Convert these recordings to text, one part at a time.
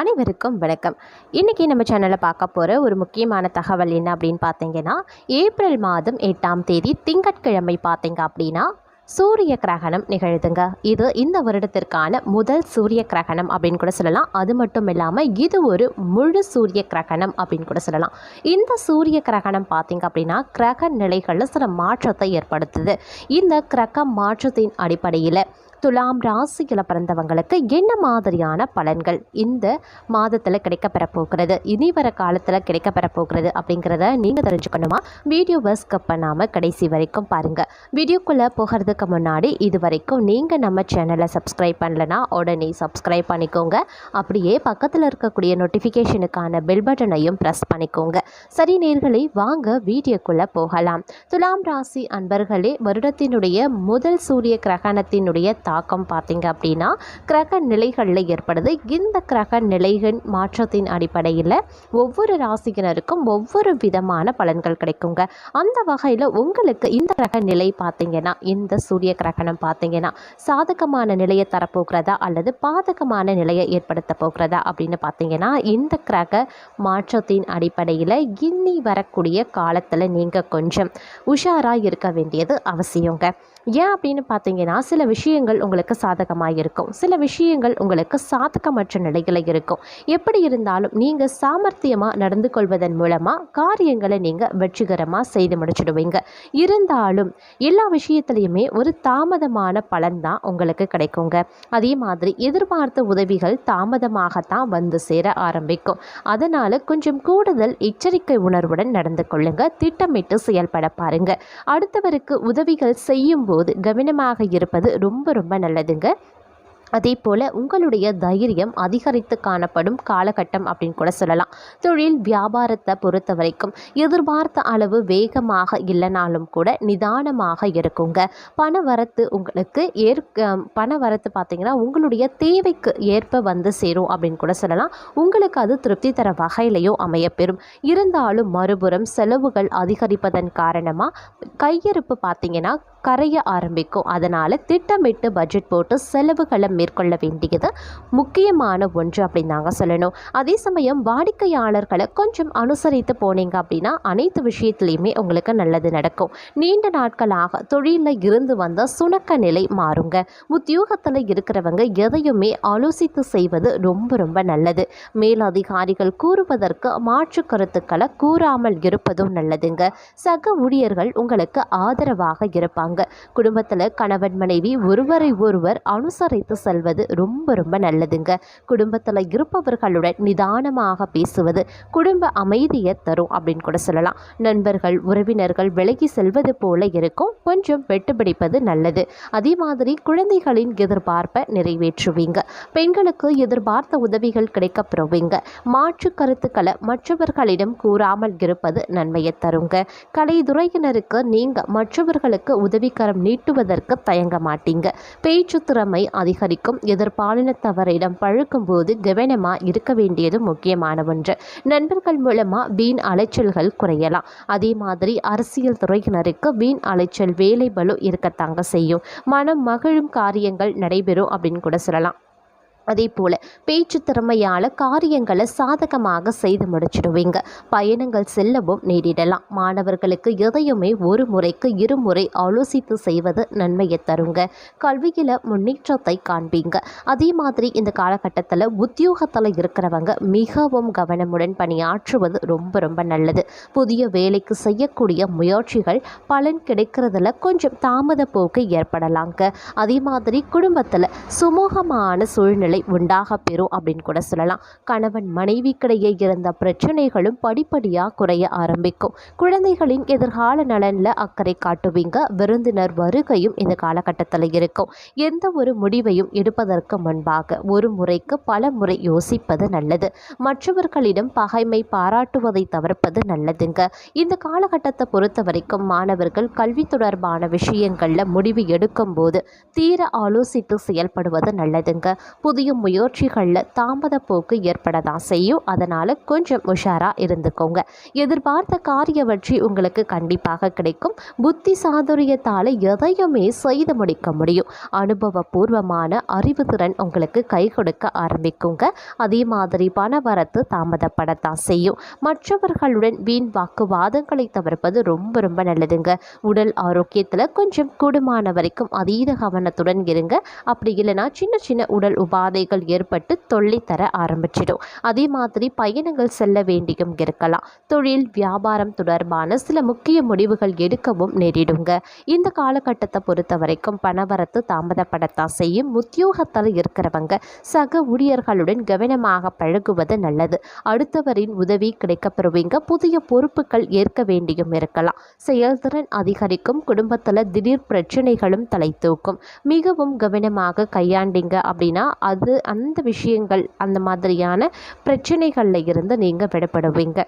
அனைவருக்கும் வணக்கம். இன்றைக்கி நம்ம சேனலில் பார்க்க போகிற ஒரு முக்கியமான தகவல் என்ன அப்படின்னு பார்த்தீங்கன்னா ஏப்ரல் மாதம் எட்டாம் தேதி திங்கட்கிழமை பார்த்தீங்க அப்படின்னா சூரிய கிரகணம் நிகழுதுங்க. இது இந்த வருடத்திற்கான முதல் சூரிய கிரகணம் அப்படின்னு கூட சொல்லலாம். அது மட்டும் இல்லாமல் இது ஒரு முழு சூரிய கிரகணம் அப்படின்னு கூட சொல்லலாம். இந்த சூரிய கிரகணம் பார்த்திங்க அப்படின்னா கிரக நிலைகளில் சில மாற்றத்தை ஏற்படுத்துது. இந்த கிரக மாற்றத்தின் அடிப்படையில் துலாம் ராசியில் பிறந்தவங்களுக்கு என்ன மாதிரியான பலன்கள் இந்த மாதத்தில் கிடைக்கப்பெற போகிறது இனி வர காலத்தில் கிடைக்கப்பெற போகிறது அப்படிங்கிறத நீங்கள் தெரிஞ்சுக்கணுமா? வீடியோவை ஸ்கிப் பண்ணாமல் கடைசி வரைக்கும் பாருங்கள் வீடியோக்குள்ளே போகிறதுக்கு முன்னாடி இது வரைக்கும் நீங்கள் நம்ம சேனலை சப்ஸ்கிரைப் பண்ணலனா உடனே சப்ஸ்கிரைப் பண்ணிக்கோங்க. அப்படியே பக்கத்தில் இருக்கக்கூடிய நோட்டிஃபிகேஷனுக்கான பெல் பட்டனையும் ப்ரெஸ் பண்ணிக்கோங்க. சரி நேர்களை வாங்க வீடியோக்குள்ளே போகலாம். துலாம் ராசி அன்பர்களே வருடத்தினுடைய முதல் சூரிய கிரகணத்தினுடைய தாக்கம் பார்த்தீங்க அப்படின்னா கிரக நிலைகளில் ஏற்படுது. இந்த கிரக நிலைகள் மாற்றத்தின் அடிப்படையில் ஒவ்வொரு ராசியினருக்கும் ஒவ்வொரு விதமான பலன்கள் கிடைக்குங்க. அந்த வகையில் உங்களுக்கு இந்த கிரக நிலை பார்த்தீங்கன்னா இந்த சூரிய கிரகணம் பார்த்தீங்கன்னா சாதகமான நிலையை தரப்போகிறதா அல்லது பாதகமான நிலையை ஏற்படுத்த போகிறதா அப்படின்னு பார்த்தீங்கன்னா இந்த கிரக மாற்றத்தின் அடிப்படையில் இன்னி வரக்கூடிய காலத்தில் நீங்கள் கொஞ்சம் உஷாராக இருக்க வேண்டியது அவசியங்க. ஏன் அப்படின்னு பார்த்தீங்கன்னா சில விஷயங்கள் உங்களுக்கு சாதகமாக இருக்கும். சில விஷயங்கள் உங்களுக்கு சாதகமற்ற நிலைகளில் இருக்கும். எப்படி இருந்தாலும் நீங்கள் சாமர்த்தியமாக நடந்து கொள்வதன் மூலமாக காரியங்களை நீங்கள் வெற்றிகரமாக செய்து முடிச்சிடுவீங்க. இருந்தாலும் எல்லா விஷயத்துலையுமே ஒரு தாமதமான பலன் தான் உங்களுக்கு கிடைக்குங்க. அதே மாதிரி எதிர்பார்த்த உதவிகள் தாமதமாகத்தான் வந்து சேர ஆரம்பிக்கும். அதனால் கொஞ்சம் கூடுதல் எச்சரிக்கை உணர்வுடன் நடந்து கொள்ளுங்கள் திட்டமிட்டு செயல்பட பாருங்கள் அடுத்தவருக்கு உதவிகள் செய்யும் போது கவனமாக இருப்பது ரொம்ப ரொம்ப நல்லதுங்க. அதே போல் உங்களுடைய தைரியம் அதிகரித்து காணப்படும் காலகட்டம் அப்படின்னு கூட சொல்லலாம். தொழில் வியாபாரத்தை பொறுத்த வரைக்கும் எதிர்பார்த்த அளவு வேகமாக இல்லைனாலும் கூட நிதானமாக இருக்குங்க. பண வரத்து உங்களுக்கு ஏற்க பண வரத்து பார்த்திங்கன்னா உங்களுடைய தேவைக்கு ஏற்ப வந்து சேரும் அப்படின்னு கூட சொல்லலாம். உங்களுக்கு அது திருப்தி தர வகையிலையோ அமையப்பெறும். இருந்தாலும் மறுபுறம் செலவுகள் அதிகரிப்பதன் காரணமாக கையிருப்பு பார்த்திங்கன்னா கரைய ஆரம்பிக்கும். அதனால் திட்டமிட்டு பட்ஜெட் போட்டு செலவுகளை மேற்கொள்ள வேண்டியது முக்கியமான ஒன்று அப்படின்னு நாங்கள் சொல்லணும். அதே சமயம் வாடிக்கையாளர்களை கொஞ்சம் அனுசரித்து போனீங்க அப்படின்னா அனைத்து விஷயத்துலையுமே உங்களுக்கு நல்லது நடக்கும். நீண்ட நாட்களாக தொழிலில் இருந்து வந்த சுணக்க நிலை மாறுங்க. உத்தியோகத்தில் இருக்கிறவங்க எதையுமே ஆலோசித்து செய்வது ரொம்ப ரொம்ப நல்லது. மேலதிகாரிகள் கூறுவதற்கு மாற்று கருத்துக்களை கூறாமல் இருப்பதும் நல்லதுங்க. சக ஊழியர்கள் உங்களுக்கு ஆதரவாக இருப்பாங்க. குடும்பத்தில் கணவன் மனைவி ஒருவரை ஒருவர் அனுசரித்து செல் செல்வது ரொம்ப ரொம்ப நல்லதுங்க. குடும்பத்தில் இருப்பவர்களுடன் நிதானமாக பேசுவது குடும்ப அமைதியை தரும் அப்படின்னு கூட சொல்லலாம். நண்பர்கள் உறவினர்கள் விலகி செல்வது போல இருக்கும். கொஞ்சம் வெட்டுப்பிடிப்பது நல்லது. அதே மாதிரி குழந்தைகளின் எதிர்பார்ப்பை நிறைவேற்றுவீங்க. பெண்களுக்கு எதிர்பார்த்த உதவிகள் கிடைக்கப்பெறுவீங்க. மாற்று கருத்துக்களை மற்றவர்களிடம் கூறாமல் இருப்பது நன்மையை தருங்க. கலைத்துறையினருக்கு நீங்கள் மற்றவர்களுக்கு உதவிக்கரம் நீட்டுவதற்கு தயங்க மாட்டீங்க. பேச்சு திறமை அதிகரிக்கும். எதிர்பாலினத்தவரிடம் பழக்கும்போது கவனமாக இருக்க வேண்டியது முக்கியமான ஒன்று. நண்பர்கள் மூலமாக வீண் அலைச்சல்கள் குறையலாம். அதே மாதிரி அரசியல் துறையினருக்கு வீண் அலைச்சல் வேலை பலு இருக்கத்தாங்க செய்யும். மனம் மகிழும் காரியங்கள் நடைபெறும் அப்படின்னு கூட சொல்லலாம். அதே போல் பேச்சு திறமையால் காரியங்களை சாதகமாக செய்து முடிச்சிடுவீங்க. பயணங்கள் செல்லவும் நேரிடலாம். மாணவர்களுக்கு எதையுமே ஒரு முறைக்கு இருமுறை ஆலோசித்து செய்வது நன்மையை தருங்க. கல்வியில் முன்னேற்றத்தை காண்பீங்க. அதே மாதிரி இந்த காலகட்டத்தில் உத்தியோகத்தில் இருக்கிறவங்க மிகவும் கவனமுடன் பணியாற்றுவது ரொம்ப ரொம்ப நல்லது. புதிய வேலைக்கு செய்யக்கூடிய முயற்சிகள் பலன் கிடைக்கிறதுல கொஞ்சம் தாமத போக்கு ஏற்படலாங்க. அதே மாதிரி குடும்பத்தில் சுமூகமான சூழ்நிலை நிலை உண்டாக பெறும் அப்படின்னு கூட சொல்லலாம். கணவன் மனைவிக்கிடையே இருந்த பிரச்சனைகளும் படிப்படியாக குறைய ஆரம்பிக்கும். குழந்தைகளின் எதிர்கால நலனில் அக்கறை காட்டுவீங்க. விருந்தினர் வருகையும் இந்த காலகட்டத்தில் இருக்கும். எந்த ஒரு முடிவையும் எடுப்பதற்கு முன்பாக ஒரு முறைக்கு பல முறை யோசிப்பது நல்லது. மற்றவர்களிடம் பகைமை பாராட்டுவதை தவிர்ப்பது நல்லதுங்க. இந்த காலகட்டத்தை பொறுத்த வரைக்கும் மாணவர்கள் கல்வி தொடர்பான விஷயங்களில் முடிவு எடுக்கும்போது தீர ஆலோசித்து செயல்படுவது நல்லதுங்க. புதிய புதிய முயற்சிகளில் தாமத போக்கு ஏற்பட தான் செய்யும். அதனால் கொஞ்சம் உஷாராக இருந்துக்கோங்க. எதிர்பார்த்த காரிய வெற்றி உங்களுக்கு கண்டிப்பாக கிடைக்கும். புத்தி சாதுரியத்தால் எதையுமே செய்து முடிக்க முடியும். அனுபவபூர்வமான அறிவுத்திறன் உங்களுக்கு கை கொடுக்க ஆரம்பிக்குங்க. அதே மாதிரி பண வரத்து தாமதப்படத்தான் செய்யும். மற்றவர்களுடன் வீண் வாக்குவாதங்களை தவிர்ப்பது ரொம்ப ரொம்ப நல்லதுங்க. உடல் ஆரோக்கியத்தில் கொஞ்சம் கூடுமான வரைக்கும் அதீத கவனத்துடன் இருங்க. அப்படி இல்லைன்னா சின்ன சின்ன உடல் பாதைகள் ஏற்பட்டு தொல்லை தர ஆரம்பிச்சிடும். அதே மாதிரி பயணங்கள் செல்ல வேண்டியும் இருக்கலாம். தொழில் வியாபாரம் தொடர்பான சில முக்கிய முடிவுகள் எடுக்கவும் நேரிடுங்க. இந்த காலகட்டத்தை பொறுத்த வரைக்கும் பணவரத்து தாமதப்படத்தான் செய்யும். உத்தியோகத்தில் இருக்கிறவங்க சக ஊழியர்களுடன் கவனமாக பழகுவது நல்லது. அடுத்தவரின் உதவி கிடைக்கப்பெறுவீங்க. புதிய பொறுப்புகள் ஏற்க வேண்டியும் இருக்கலாம். செயல்திறன் அதிகரிக்கும். குடும்பத்தில் திடீர் பிரச்சனைகளும் தலை தூக்கும். மிகவும் கவனமாக கையாண்டிங்க அப்படின்னா அது அந்த விஷயங்கள் அந்த மாதிரியான பிரச்சனைகளில் இருந்து நீங்கள் விடப்படுவீங்க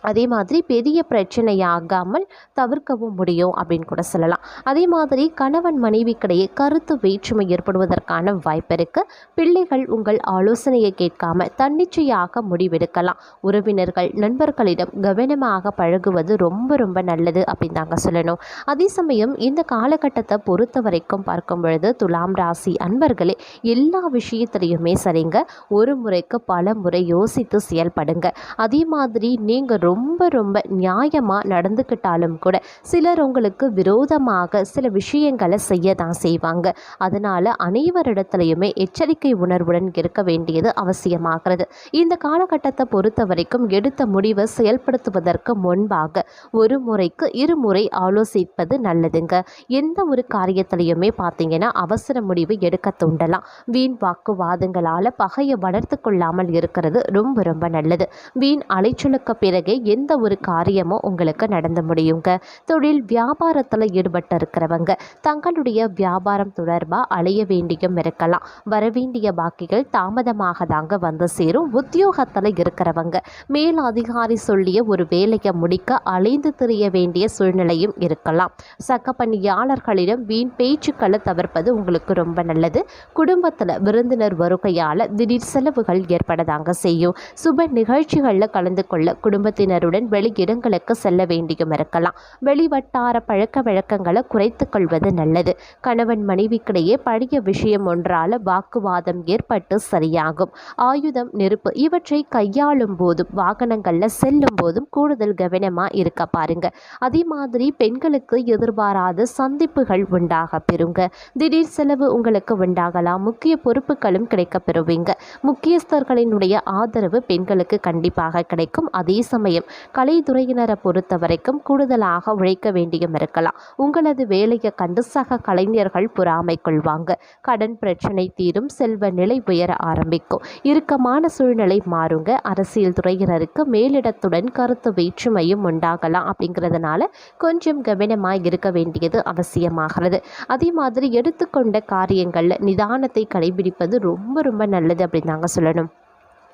அதே மாதிரி பெரிய பிரச்சனையாகாமல் தவிர்க்கவும் முடியும் அப்படின்னு கூட சொல்லலாம். அதே மாதிரி கணவன் மனைவிக்கிடையே கருத்து வேற்றுமை ஏற்படுவதற்கான வாய்ப்பு இருக்கு. பிள்ளைகள் உங்கள் ஆலோசனையை கேட்காம தன்னிச்சையாக முடிவெடுக்கலாம். உறவினர்கள் நண்பர்களிடம் கவனமாக பழகுவது ரொம்ப ரொம்ப நல்லது அப்படின்னு தாங்க சொல்லணும். அதே சமயம் இந்த காலகட்டத்தை பொறுத்த வரைக்கும் பார்க்கும் பொழுது துலாம் ராசி அன்பர்களே எல்லா விஷயத்திலையுமே சரிங்க. ஒரு முறைக்கு பல முறை யோசித்து செயல்படுங்க. அதே மாதிரி நீங்கள் ரொம்ப ரொம்ப நியாயமாக நடந்துக்கிட்டாலும் கூட சிலர் உங்களுக்கு விரோதமாக சில விஷயங்களை செய்ய தான் செய்வாங்க. அதனால் அனைவரிடத்துலையுமே எச்சரிக்கை உணர்வுடன் இருக்க வேண்டியது அவசியமாகிறது. இந்த காலகட்டத்தை பொறுத்த வரைக்கும் எடுத்த முடிவை செயல்படுத்துவதற்கு முன்பாக ஒரு முறைக்கு இருமுறை ஆலோசிப்பது நல்லதுங்க. எந்த ஒரு காரியத்திலையுமே பார்த்தீங்கன்னா அவசர முடிவு எடுக்க தூண்டலாம். வீண் வாக்குவாதங்களால் பகையை வளர்த்து கொள்ளாமல் இருக்கிறது ரொம்ப ரொம்ப நல்லது. வீண் அலைச்சலுக்கு பிறகே எந்த ஒரு காரியமும் உங்களுக்கு நடந்து முடியுங்க. தொழில் வியாபாரத்தில் ஈடுபட்டு இருக்கிறவங்க தங்களுடைய வியாபாரம் தொடர்பாக அலைய வேண்டியும் இருக்கலாம். வரவேண்டிய பாக்கிகள் தாமதமாக தாங்க வந்து சேரும். உத்தியோகத்தில் இருக்கிறவங்க மேல் அதிகாரி சொல்லிய ஒரு வேலையை முடிக்க அலைந்து திரிய வேண்டிய சூழ்நிலையும் இருக்கலாம். சக பணியாளர்களிடம் வீண் பேச்சுக்களை தவிர்ப்பது உங்களுக்கு ரொம்ப நல்லது. குடும்பத்தில் விருந்தினர் வருகையால் திடீர் செலவுகள் ஏற்படதாங்க செய்யும். சுப நிகழ்ச்சிகளில் கலந்து கொள்ள குடும்பத்தின் குடும்பத்தினருடன் வெளியிடங்களுக்கு செல்ல வேண்டியும் இருக்கலாம். வெளிவட்டார பழக்க வழக்கங்களை குறைத்து கொள்வது நல்லது. கணவன் மனைவிக்கிடையே பழைய விஷயம் ஒன்றால் வாக்குவாதம் ஏற்பட்டு சரியாகும். ஆயுதம் நெருப்பு இவற்றை கையாளும் போதும் வாகனங்களில் செல்லும் போதும் கூடுதல் கவனமாக இருக்க பாருங்க. அதே மாதிரி பெண்களுக்கு எதிர்பாராத சந்திப்புகள் உண்டாக பெறுங்க. திடீர் செலவு உங்களுக்கு உண்டாகலாம். முக்கிய பொறுப்புகளும் கிடைக்க பெறுவீங்க. முக்கியஸ்தர்களினுடைய ஆதரவு பெண்களுக்கு கண்டிப்பாக கிடைக்கும். அதே சமயம் கலைத்துறையினரை பொறுத்த வரைக்கும் கூடுதலாக உழைக்க வேண்டியும் இருக்கலாம். உங்களது வேலையை கண்டு சக கலைஞர்கள் பொறாமை கொள்வாங்க. கடன் பிரச்சனை தீரும் செல்வ நிலை உயர ஆரம்பிக்கும். இறுக்கமான சூழ்நிலை மாறுங்க. அரசியல் துறையினருக்கு மேலிடத்துடன் கருத்து வேற்றுமையும் உண்டாகலாம். அப்படிங்கிறதுனால கொஞ்சம் கவனமாக இருக்க வேண்டியது அவசியமாகிறது. அதே மாதிரி எடுத்துக்கொண்ட காரியங்களில் நிதானத்தை கடைபிடிப்பது ரொம்ப ரொம்ப நல்லது அப்படின்னு நாங்கள் சொல்லணும்.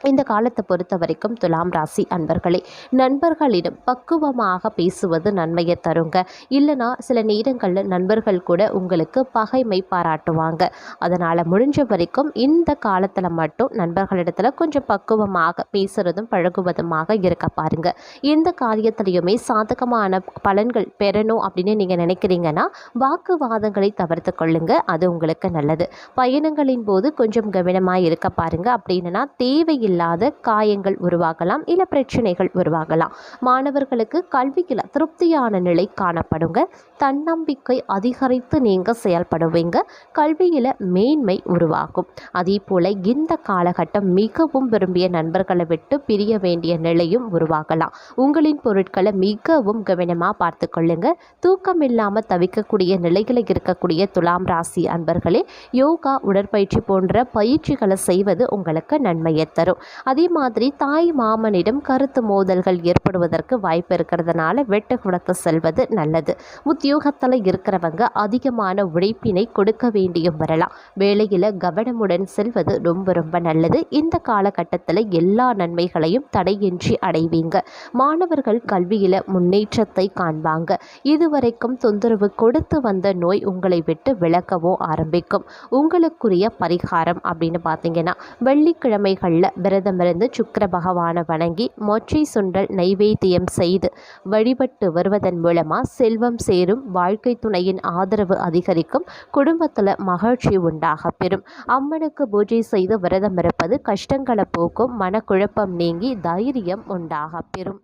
இந்த காலத்தை பொறுத்த வரைக்கும் துலாம் ராசி அன்பர்களே நண்பர்களிடம் பக்குவமாக பேசுவது நன்மையை தருங்க. இல்லைனா சில நேரங்களில் நண்பர்கள் கூட உங்களுக்கு பகைமை பாராட்டுவாங்க. அதனால் முடிஞ்ச வரைக்கும் இந்த காலத்தில் மட்டும் நண்பர்களிடத்தில் கொஞ்சம் பக்குவமாக பேசுகிறதும் பழகுவதுமாக இருக்க பாருங்க. எந்த காரியத்திலையுமே சாதகமான பலன்கள் பெறணும் அப்படின்னு நீங்கள் நினைக்கிறீங்கன்னா வாக்குவாதங்களை தவிர்த்து கொள்ளுங்க. அது உங்களுக்கு நல்லது. பயணங்களின் போது கொஞ்சம் கவனமாக இருக்க பாருங்க. அப்படின்னா தேவையில்லை இல்லாத காயங்கள் உருவாகலாம் இல்லை பிரச்சனைகள் உருவாகலாம். மாணவர்களுக்கு கல்வியில் திருப்தியான நிலை காணப்படுங்க. தன்னம்பிக்கை அதிகரித்து நீங்கள் செயல்படுவீங்க. கல்வியில் மேன்மை உருவாகும். அதே போல் இந்த காலகட்டம் மிகவும் விரும்பிய நண்பர்களை விட்டு பிரிய வேண்டிய நிலையும் உருவாகலாம். உங்களின் பொருட்களை மிகவும் கவனமாக பார்த்து கொள்ளுங்க. தூக்கம் இல்லாமல் தவிக்கக்கூடிய நிலைகளை இருக்கக்கூடிய துலாம் ராசி அன்பர்களே யோகா உடற்பயிற்சி போன்ற பயிற்சிகளை செய்வது உங்களுக்கு நன்மையை தரும். ஏற்படும் அதே மாதிரி தாய் மாமனிடம் கருத்து மோதல்கள் ஏற்படுவதற்கு வாய்ப்பு இருக்கிறதுனால வெட்டு கொடுத்து செல்வது நல்லது. உத்தியோகத்தில் இருக்கிறவங்க அதிகமான உழைப்பினை கொடுக்க வேண்டியும் வரலாம். வேலையில் கவனமுடன் செல்வது ரொம்ப ரொம்ப நல்லது. இந்த காலகட்டத்தில் எல்லா நன்மைகளையும் தடையின்றி அடைவீங்க. மாணவர்கள் கல்வியில் முன்னேற்றத்தை காண்பாங்க. இதுவரைக்கும் தொந்தரவு கொடுத்து வந்த நோய் உங்களை விட்டு விளக்கவும் ஆரம்பிக்கும். உங்களுக்குரிய பரிகாரம் அப்படின்னு பார்த்தீங்கன்னா வெள்ளிக்கிழமைகளில் விரதமிருந்து சுக்கர பகவானை வணங்கி மொச்சை சுண்டல் நைவேத்தியம் செய்து வழிபட்டு வருவதன் மூலமாக செல்வம் சேரும் வாழ்க்கை துணையின் ஆதரவு அதிகரிக்கும் குடும்பத்தில் மகிழ்ச்சி உண்டாக பெறும். அம்மனுக்கு பூஜை செய்து விரதம் இருப்பது கஷ்டங்களை போக்கும் மனக்குழப்பம் நீங்கி தைரியம் உண்டாக பெறும்.